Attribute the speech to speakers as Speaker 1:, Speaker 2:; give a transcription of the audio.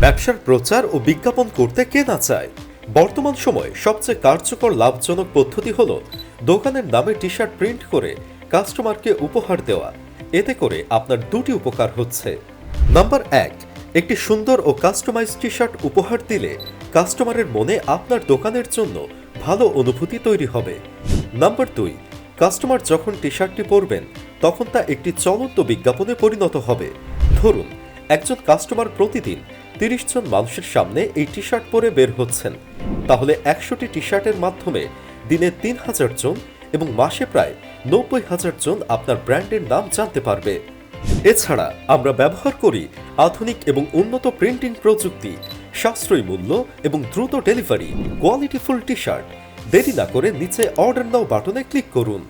Speaker 1: ব্যবসার প্রচার ও বিজ্ঞাপন করতে কে না চায়? বর্তমান সময়ে সবচেয়ে কার্যকর লাভজনক পদ্ধতি হল দোকানের নামে টি শার্ট প্রিন্ট করে কাস্টমারকে উপহার দেওয়া। এতে করে আপনার দুটি উপকার হচ্ছে। নাম্বার এক, একটি সুন্দর ও কাস্টমাইজ টি শার্ট উপহার দিলে কাস্টমারের মনে আপনার দোকানের জন্য ভালো অনুভূতি তৈরি হবে। নাম্বার দুই কাস্টমার যখন টি শার্টটি পরবেন, তখন তা একটি চলন্ত বিজ্ঞাপনে পরিণত হবে। ধরুন, একজন কাস্টমার প্রতিদিন তিরিশ জন মানুষের সামনে এই টি শার্ট পরে বের হচ্ছেন। তাহলে একশোটি টি শার্টের মাধ্যমে দিনে তিন হাজার জন এবং মাসে প্রায় নব্বই হাজার জন আপনার ব্র্যান্ডের নাম জানতে পারবে। এছাড়া আমরা ব্যবহার করি আধুনিক এবং উন্নত প্রিন্টিং প্রযুক্তি, সাশ্রয়ী মূল্য এবং দ্রুত ডেলিভারি, কোয়ালিটিফুল টি শার্ট দেরি না করে নিচে অর্ডার নাও বাটনে ক্লিক করুন।